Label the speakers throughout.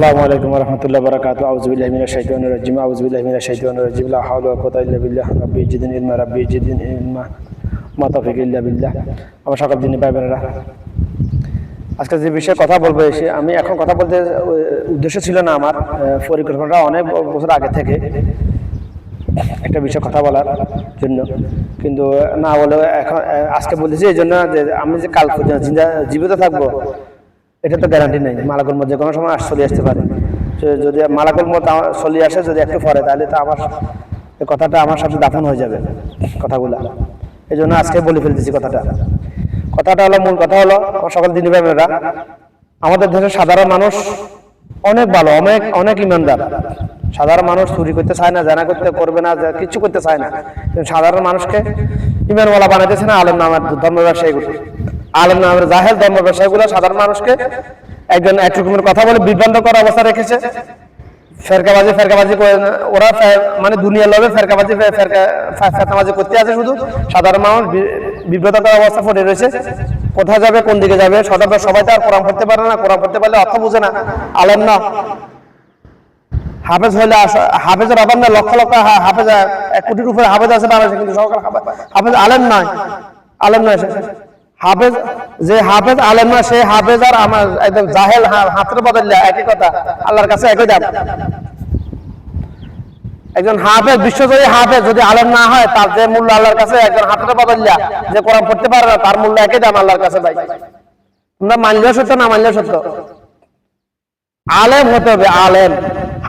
Speaker 1: আসসালামু আলাইকুম রহমতুল্লাহ বরকাত আউজবিল্লাহ মিনা শাইতান রাজিম। আউজবিল্লাহ মিনা শাইতান রাজিম। লা হাওলা ওয়া কুওয়াতা ইলমা, রাব্বি ইলমা। মা তৌফিক ইল্লা বিল্লাহ। আমার সকল দিনী ভাই বোনেরা আজকে যে বিষয়ে কথা বলব, এসে আমি এখন কথা বলতে উদ্দেশ্য ছিল না আমার পরিকল্পনাটা অনেক বছর আগে থেকে একটা বিষয়ে কথা বলার জন্য। কিন্তু না বলে এখন আজকে বলতেছি এই জন্য যে আমি যে কাল পর্যন্ত জীবিত থাকব এটা তো গ্যারান্টি নেই, মালাকুল মধ্যে কোনো সময় চলে আসতে পারে। যদি মালাকুল মত চলে আসে, যদি একটু পরে, তাহলে তো আমার কথাটা আমার সাথে দাফন হয়ে যাবে, কথাগুলো। এই জন্য আজকে বলে ফেলতেছি কথাটা। কথাটা হলো মূল কথা হলো, আমার সকল দিনী ভাইরা আমাদের দেশের সাধারণ মানুষ অনেক ভালো, অনেক অনেক ইমানদার। সাধারণ মানুষ চুরি করতে চায় না, জানা করতে, করবে না যা- কিচ্ছু করতে চায় না। সাধারণ মানুষকে ইমানওয়ালা বানাইতেছে না, আলেম নামের ধর্ম ব্যবসায়ীগুলো আলেম নামের জাহেল ধর্ম ব্যবসায়ীগুলো সাধারণ মানুষকে একজন এক রকমের কথা বলে বিভ্রান্ত করার অবস্থা রেখেছে। ফেরকাবাজি ফেরকাবাজি ওরা মানে দুনিয়ার লোভে ফেরকাবাজি ফে- ফেরকা করতে আছে শুধু। সাধারণ মানুষ বি- বিব্রত করার অবস্থা পড়ে রয়েছে। কোথায় যাবে, কোন দিকে যাবে সদাবে সবাই তো আর কোরআন পড়তে পারে না, কোরআন পড়তে পারলে অর্থ বুঝে না। আলেম না। হাফেজ হইলে হাফেজের অভাব না লক্ষ লক্ষ হাফেজ, এক কোটির উপরে হাফেজ আছে বাংলাদেশে, কিন্তু সরকার হাফেজ- আলেম নয় আলেম নয়। হাফেজ, যে হাফেজ আলেম না সে হাফেজ আর আমার একদম জাহেল হাতের বদলে একই কথা। আল্লাহর কাছে একই দাম একজন হাফেজ, বিশ্বজয়ী হাফেজ যদি আলেম না হয়, তার যে মূল্য আল্লাহর কাছে একজন হাতের বদলিয়া যে কোরআন পড়তে পারে না, তার মূল্য একই দাম আল্লাহর কাছে ভাই। তোমরা মানলেও সত্য, না মানলেও সত্য? আলেম হতে হবে, আলেম।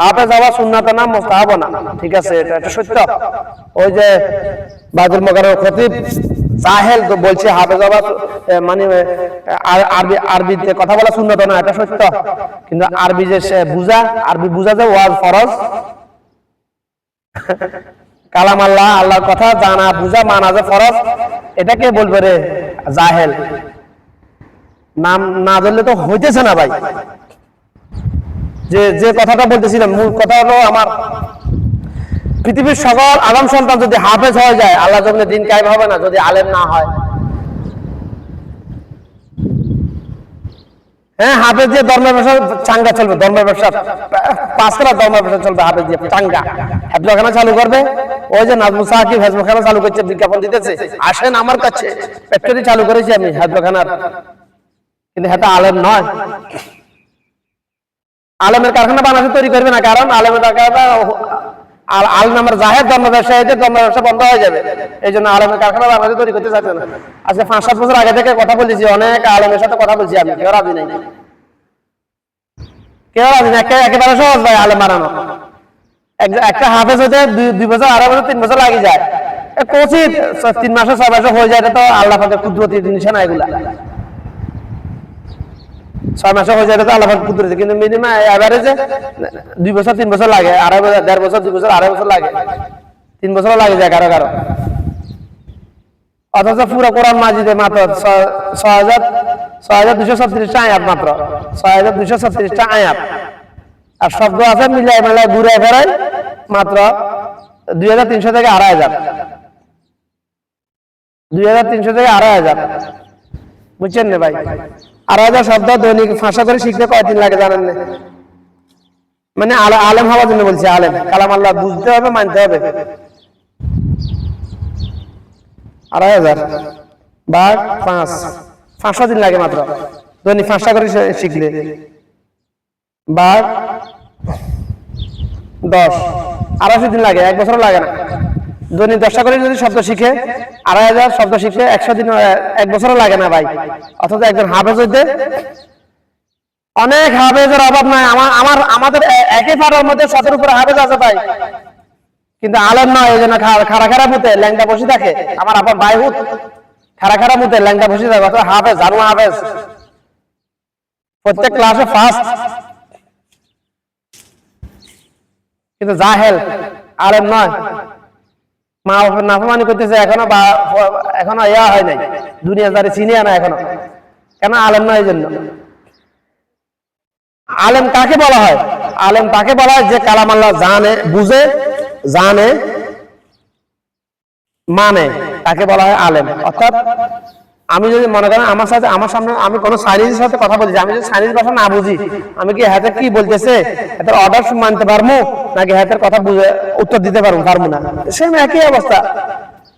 Speaker 1: হাফেজ হওয়া সুন্নাত না মোস্তাহাব না। ঠিক আছে, এটা এটা সত্য। ওই যে বাদুল মগারের খতিব জাহেল তো বলছে হাফেজ হওয়া মানে আরবি, আরবিতে কথা বলা সুন্নত না, এটা সত্য। কিন্তু আরবি যে সে বুঝা, আরবি বুঝা যে ওয়াজ ফরজ, কালাম আল্লাহ, আল্লাহর কথা জানা, বুঝা, মানা যে ফরজ এটাকে বলবে রে জাহেল? নাম না ধরলে তো হইতেছে না ভাই। যে যে কথাটা বলতেছিলাম, মূল কথা হলো আমার পৃথিবীর সকল আগাম সন্তান যদি হাফেজ হয়ে যায়, আল্লাহ যখন দিন কায়েম হবে না, যদি আলেম না হয়। হ্যাঁ হাফেজ দিয়ে ধর্মের ব্যবসা, চাঙ্গা চলবে ধর্মের ব্যবসা পাঁচ ধর্মের ব্যবসা চলবে হাফেজ দিয়ে, চাঙ্গা। হেফজখানা চালু করবে। ওই যে নাজমুল সাহাকি হেফজখানা চালু করছে, বিজ্ঞাপন দিতেছে। আসেন আমার কাছে ফ্যাক্টরি চালু করেছি আমি হেফজখানার কিন্তু এটা আলেম নয়। আলেমের কারখানা বাংলাদেশে তৈরি করবে না, কারণ আলেমের কারখানা আলেম আমার জাহেদ ধর্ম ব্যবসায়ীদের ধর্ম ব্যবসা বন্ধ হয়ে যাবে। এই জন্য আলেমের কারখানা বাংলাদেশে তৈরি করতে চাচ্ছে না। পাঁচ সাত বছর আগে থেকে কথা বলেছি, অনেক আলেমের সাথে কথা বলছি আমি, কেউ রাজি নাই। কেউ রাজি একে- একেবারে সহজ ভাই, আলেম বানানো। একটা হাফেজ হতে দুই- বছর, আড়াই বছর, তিন বছর লাগে যায়। কচিত তিন মাসে, ছয় মাসে হয়ে যায় তো আল্লাহ কুদরতি জিনিস না এগুলা। ছয় মাসে হয়ে যায় তো কুদরতি, কিন্তু মিনিমাম এভারেজে দুই বছর, তিন বছর লাগে, আড়াই বছর, দেড় বছর, দুই বছর, আড়াই বছর লাগে। তিন বছর লাগে যায় কারও কারও। অথচ পুরো কোরআন মাজিদে মাত্র ছয় হাজার ছয় হাজার দুশো ছত্রিশটা আয়াত মাত্র। ছয় হাজার দুশো ছত্রিশটা আয়াত। আর শব্দ আছে মিলাই মেলায় ঘুরে ফেরাই মাত্র দুই হাজার তিনশো থেকে আড়াই হাজার। দুই হাজার তিনশো থেকে আড়াই হাজার। বুঝছেন না ভাই? শব্দ দৈনিক ফাঁসা করে শিখতে লাগে জানেন না? মানে আলেম হওয়ার জন্য বলছি, আলেম। কালাম আল্লাহ বুঝতে হবে, মানতে হবে। আড়াই হাজার বাঘ পাঁচ পাঁচশো দিন লাগে মাত্র। দৈনিক পাঁচটা করে শিখলে। বাঘ, দশ। আড়াইশো দিন লাগে, এক বছর লাগে না। দৈনিক দশটা করে যদি শব্দ শিখে, আড়াই হাজার শব্দ শিখে একশো দিন এক বছরও লাগে না ভাই। অথচ একজন হাফেজ হইতে অনেক হাফেজের অভাব নাই। আমার আমার, আমাদের একই পাড়ার মধ্যে শতের উপরে হাফেজ আছে ভাই। কিন্তু আলেম নয়, এই জন্য খা- খাড়া খাড়া মুতে ল্যাংটা বসে থাকে। আমার আপনার ভাই হুত, খাড়া খাড়া মুতে ল্যাংটা বসে থাকে, অথচ হাফেজ জানু হাফেজ। প্রত্যেক ক্লাসে ফার্স্ট কিন্তু জাহেল আলেম নয়। মা করতেছে, এখনও বা এখনও ইয়া হয় নাই। না এখনও। কেন? আলেম নয় জন্য আলেম কাকে বলা হয়? আলেম তাকে বলা হয়? যে কালাম আল্লাহ জানে, বুঝে, জানে মানে। তাকে বলা হয়? আলেম। অর্থাৎ
Speaker 2: আমি যদি মনে করেন আমার সাথে, আমার সামনে আমি কোনো সাইনিজের সাথে কথা বলছি, আমি যদি সাইনিজ ভাষা না বুঝি, আমি কি হাতে কি বলতেছে? হাতের অর্ডার মানতে পারব? নাকি হাতের কথা বুঝে উত্তর দিতে পারব পারব না? সেম একই অবস্থা।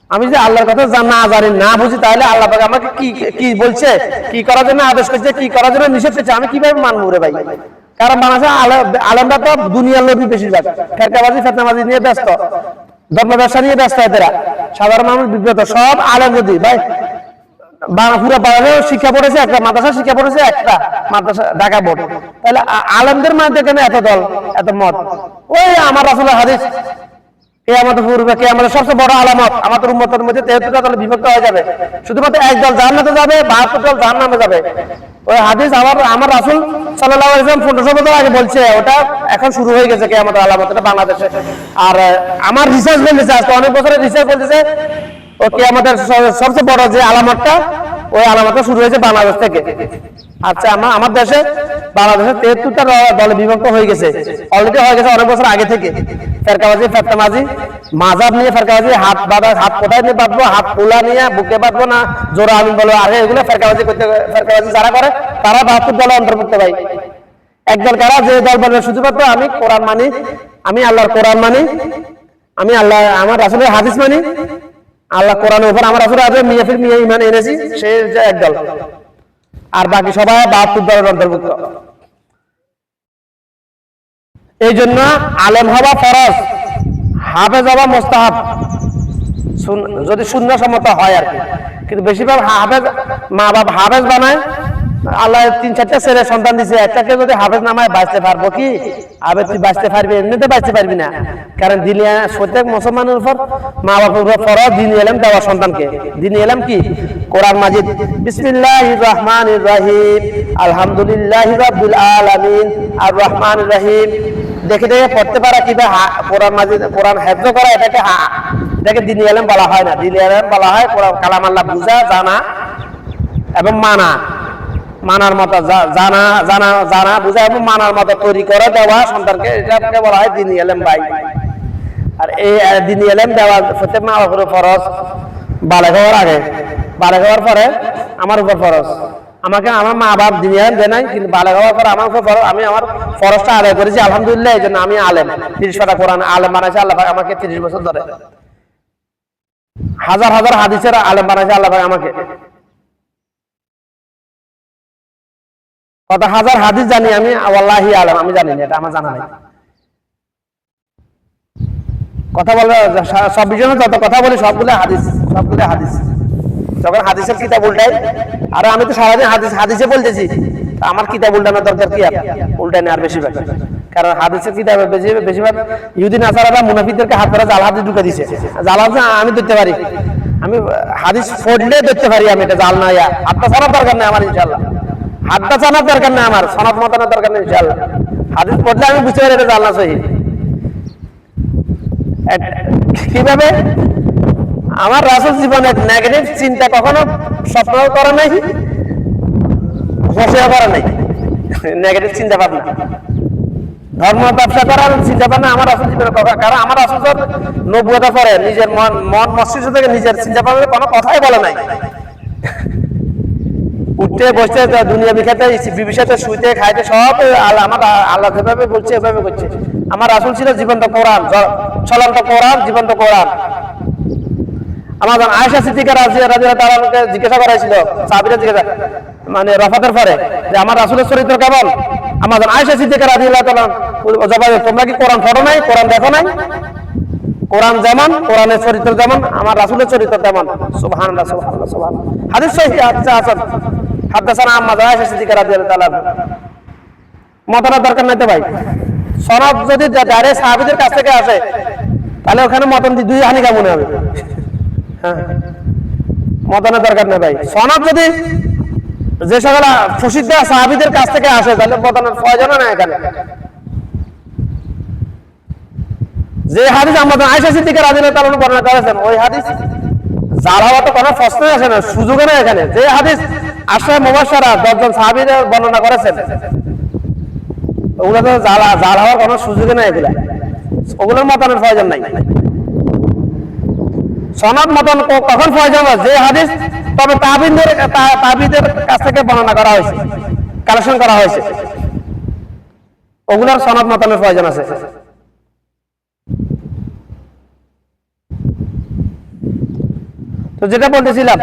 Speaker 2: আমি যদি আল্লাহর কথা না জানি, না বুঝি, তাহলে আল্লাহ পাক আমাকে কি কি বলছে, কি করার জন্য আদেশ করছে, কি করার জন্য নিষেধ করছে, আমি কীভাবে মানবো রে ভাই? কারণ মানুষ আলে- আলেমরা তো দুনিয়ার লোভী বেশিরভাগ। ফেরকাবাজি ফেতনাবাজি নিয়ে ব্যস্ত। ধর্ম ব্যবসা নিয়ে ব্যস্ত এরা সাধারণ মানুষ বিব্রত, সব আলেম যদি ভাই শিক্ষা পড়েছে একটা মাদ্রাসা শিক্ষা পড়েছে একটা মাদ্রাসা ঢাকা বোর্ড। তাহলে আলেমদের কেন এত দল, এত মত? ওই আমার হাদিস। কে আমাদের পূর্বে কে আমাদের সবচেয়ে বড় আলামত আমাদের উন্মতের মধ্যে তেহত্তরটা দলে বিভক্ত হয়ে যাবে। শুধুমাত্র যাবে, বাহাত্তর দল যাবে। ওই হাদিস আমার আমার রাসুল সাল্লাহ ইসলাম পনেরোশো বছর আগে বলছে, ওটা এখন শুরু হয়ে গেছে কে আমাদের আলামত, এটা বাংলাদেশে। আর, আমার রিসার্চ বলতেছে, আজকে অনেক বছরের রিসার্চ বলতেছে আমাদের সবচেয়ে বড় যে আলামতটা, ওই আলামতটা শুরু হয়েছে বাংলাদেশ থেকে। আচ্ছা আমার দেশে দলে বিভক্ত হয়ে গেছে। অলরেডি হয়ে গেছে অনেক বছর আগে থেকে। ফেরকাবাজি মাজাব নিয়ে ফেরকাবাজি, হাত বাঁধা, হাত কোথায় নিয়ে বাঁধবো, হাত নিয়ে বুকে বাঁধবো না, জোড়া আমি বলো আগে এগুলো ফেরকাবাজি করতে ফেরকাবাজি যারা করে, তারা বাহাত্তর দলে অন্তর্ভুক্ত ভাই। একদল কারা? যে দল বলে শুধুমাত্র আমি, কোরআন মানি, আমি আল্লাহর কোরআন মানি, আমি আল্লাহ আমার আসলে হাদিস মানি আল্লাহ কোরআনের উপর আমার আসলে আছে মিয়া ফির মিয়া ইমান এনেছি, সে একদল। আর বাকি সবাই বাহাত্তর দলের অন্তর্ভুক্ত। এই জন্য আলেম হওয়া ফরজ, হাফেজ হওয়া মোস্তাহাব। যদি শূন্য সম্মত হয় আর কি। কিন্তু বেশিরভাগ হাফেজ মা বাপ হাফেজ বানায় আল্লাহ তিন চারটা ছেলে সন্তান দিছে একটাকে যদি হাফেজ নামায় বাঁচতে পারব কি? আবে, তুই বাঁচতে পারবি? এমনিতে বাঁচতে পারবি না। কারণ দিনে প্রত্যেক মুসলমানের উপর মা বাপের উপর ফরজ দিন এলাম দেওয়া সন্তানকে। দিন এলাম কি? কোরআন মাজিদ বিসমিল্লাহ রহমান রাহিম আলহামদুলিল্লাহ রাব্বিল আলামিন আর রহমান রাহিম দেখে দেখে পড়তে পারা কিবা কোরআন মাজিদ, কোরআন হেফজ করা এটাকে হা- এটাকে দিন এলাম বলা হয় না। দিন এলাম বলা হয় কোরআন কালাম আল্লাহ বুঝা, জানা এবং মানা। মানার মতো জানা জানা জানা বুঝা এবং মানার মতো তৈরি করে দেওয়া সন্তানকে এটাকে বলা হয় দিন এলেম ভাই। আর এই দিন এলেম দেওয়া প্রত্যেক মা বাবার উপর ফরজ। বালেক হওয়ার আগে। বালেক হওয়ার পরে আমার উপর ফরজ। আমাকে আমার মা বাপ দিন এলেম দেয় নাই, কিন্তু বালেক হওয়ার পরে আমার উপর ফরজ। আমি আমার ফরজটা আদায় করেছি, আলহামদুলিল্লাহ, এই জন্য আমি আলেম। তিরিশ পাতা কোরআন আলেম বানাইছে আল্লাহ আমাকে তিরিশ বছর ধরে। হাজার হাজার হাদিসের আলেম বানাইছে আল্লাহ আমাকে। কত হাজার হাদিস জানি আমি আলম, আমি জানি না, এটা আমার জানা নাই। কথা বলে সব যত কথা বলি, সবগুলো হাদিস সবগুলো হাদিস। যখন হাদিসের কিতাব উল্টাই, আর আমি তো সারাদিন হাদিস, হাদিসে বলতেছি আমার কিতাব উল্টানোর দরকার কি আর? উল্টাই না আর বেশিরভাগ। কারণ হাদিসের কিতাবে বেশি, বেশিরভাগ ইহুদিন আসারারা মুনাফিকদেরকে হাত করে জাল হাদিস ঢুকে দিছে। জাল হাদিস আমি ধরতে পারি। আমি হাদিস ফোড়লে ধরতে পারি আমি, এটা জাল না হাতটা ছাড়ার দরকার নেই আমার ইনশাল্লাহ হাতটা চানার দরকার নেই আমার সনাত মতানোর দরকার নেই ইনশাল্লাহ হাদিস পড়লে আমি বুঝতে পারি এটা জাল না সহি কীভাবে? আমার রাসুল জীবনে নেগেটিভ চিন্তা কখনো স্বপ্ন করে নাই বসে করে নাই। নেগেটিভ চিন্তা ভাবনা। ধর্ম ব্যবসা করার চিন্তা ভাবনা আমার রাসুল জীবনে কারণ আমার সব নব্বইটা পরে নিজের মন মন মস্তিষ্ক থেকে নিজের চিন্তা ভাবনা কোনো কথাই বলে নাই। উঠতে বসতে দুনিয়া বিখাতে বিবিসাতে শুইতে, খাইতে, সব আমার আল্লাহ যেভাবে বলছে এভাবে করছে। আমার রাসুল ছিল জীবন্ত কোরআন চলন্ত কোরআন, জীবন্ত কোরআন। আমার আয়সা সিদ্দিকা রাজি রাজি তারাকে জিজ্ঞাসা সাবিরা জিজ্ঞাসা মানে রফাতের পরে, যে আমার চরিত্র কেমন? আমার আয়সা সিদ্দিকা রাজি জবাবে তোমরা কি কোরআন পড়ো নাই? কোরআন দেখো নাই? কোরআন যেমন, কোরআনের চরিত্র যেমন, আমার রাসুলের চরিত্র তেমন। সুবহানাল্লাহ হাদিস সহিহ আছে। আছেন দরকার তো ভাই? যদি ডাইরেক্ট কাছ থেকে আসে, তাহলে ওখানে মতন দুই হবে? হ্যাঁ। দরকার ভাই। যদি যে সকল প্রসিদ্ধ সাহাবীদের কাছ থেকে আসে, তাহলে মতনের প্রয়োজন না এখানে। যে হাদিস আমাদের আয়সা সিদ্দিকা রাদিয়াল্লাহু তাআলা বর্ণনা করেছেন, ওই হাদিস জাল হওয়া তো কোনো প্রশ্নই আসে না সুযোগ না এখানে। যে হাদিস আশ্রয় মোবাসারা দশজন সাহাবিরা বর্ণনা করেছেন। তো জাল হওয়ার কোনো সুযোগ নাই এগুলা। ওগুলোর প্রয়োজন নাই। মতন কখন প্রয়োজন যে হাদিস তবে তাবিনদের তাবিদের কাছ থেকে বর্ণনা করা হয়েছে, কালেকশন করা হয়েছে। ওগুলার সনদ মতনের প্রয়োজন আছে। তো যেটা বলতেছিলাম